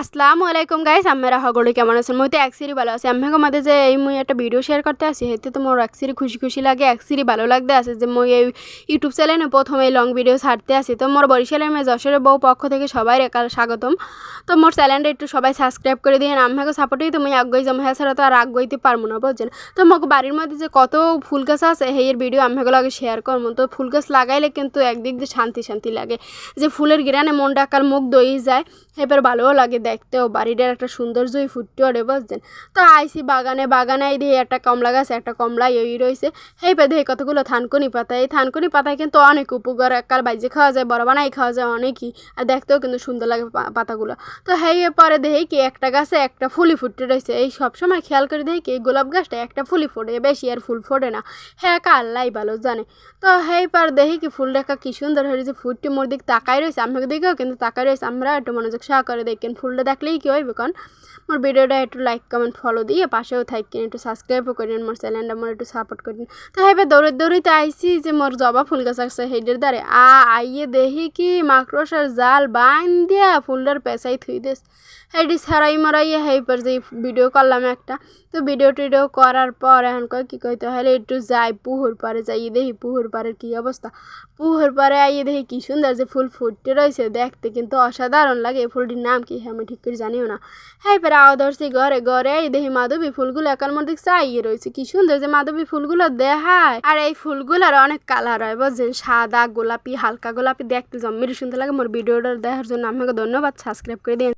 আসসালামু আলাইকুম গাইস আমরা হগড়ি কেমন আছেন? মই তো একসিরি ভালো আছি। আমি মাঝে যে এই মুই একটা ভিডিও শেয়ার করতে আসি হেতে তো মোর একসিরি খুশি খুশি লাগে একসিরি ভালো লাগতে আছে যে মই এই ইউটিউব চ্যানেলে প্রথমে এই লং ভিডিও ছাড়তে আসি। তো মোর বরিশালের মেয়ে যশোরের বউ পক্ষ থেকে সবাই একাল স্বাগতম। তো মোর চ্যানেলটা একটু সবাই সাবস্ক্রাইব করে দিয়ে আমাকে সাপোর্টেই তো মুই আগ্রহী জমা ছাড়া তো আর আগ্রহীতে পারব না, বুঝছেন? তো মোক বাড়ির মধ্যে যে কত ফুল গাছ আছে হেয়ের ভিডিও আমাকে লাগে শেয়ার করব। তো ফুল গাছ লাগাইলে কিন্তু একদিক দিয়ে শান্তি শান্তি লাগে। যে ফুলের গিরানে মনটা একাল মুখ দই যায়, এবার ভালোও লাগে দেখতেও বাড়িটার একটা সৌন্দর্যই ফুটতে ওরে বুঝছেন? তো আইসি বাগানে বাগানে এই দিয়ে একটা কমলা গাছ, একটা কমলা এই রয়েছে। এই পেদে কতগুলো থানকুনি পাতা, এই থানকুনি পাতায় কিন্তু অনেক উপকার, এককাল বাইজে খাওয়া যায়, বড় বানাই খাওয়া যায় অনেকই, আর দেখতেও কিন্তু সুন্দর লাগে পাতাগুলো। তো হেই পরে দেখি কি একটা গাছে একটা ফুলি ফুটতে রয়েছে। এই সবসময় খেয়াল করে দেখি কি গোলাপ গাছটা একটা ফুলি ফোটে, বেশি আর ফুল ফোটে না। হ্যাঁ কা আল্লাহ ভালো জানে। তো হেই পার দেখি কি ফুল রেখা কি সুন্দর হয়েছে ফুটটি মোর দিক তাকাই রয়েছে, আমাকে দিকেও কিন্তু তাকাই রয়েছে। আমরা একটু মনোযোগ সহ করে দেখেন ফুলটা দেখলেই কি হইবে? কারণ মোর ভিডিওটা একটু লাইক কমেন্ট ফলো দিয়ে পাশেও থাকেন একটু সাবস্ক্রাইবও করেন মোর চ্যানেলটা মোর একটু সাপোর্ট করেন তো হেবে দৌড়ে দৌড়িতে আইসি যে মোর জবা ফুল গাছ আছে হেডের দ্বারে। আ, আইয়ে দেখি কি মাকড়সার জাল বাইন দিয়া ফুলটার পেঁচাই থুই দেস। হেডি ছাড়াই মারাইয়ে হেই পর যে ভিডিও করলাম একটা। তো ভিডিও টিডিও করার পর এখন কয় কী কইতে হলে একটু যাই পুহুর পারে যাই দেখি পুহুর পাড়ের কী অবস্থা। পুহুর পাড়ে আইয়ে দেখি কী সুন্দর যে ফুল ফুটতে রয়েছে দেখতে কিন্তু অসাধারণ লাগে। এই ফুলটির নাম কি হ্যাঁ ঠিক করে জানিও না। হ্যাঁ ফের আওয়া ধরছি ঘরে ঘরে এই দেখি মাধবী ফুলগুলো একার মধ্যে চাইয়ে রয়েছে। কি সুন্দর যে মাধবী ফুলগুলো দেখায়। আর এই ফুলগুলোর অনেক কালার হয়, বুঝছেন? সাদা গোলাপি, হালকা গোলাপি দেখতে জম্মির সুন্দর লাগে। মোর ভিডিওটা দেখার জন্য আমাকে ধন্যবাদ। সাবস্ক্রাইব করে দিন।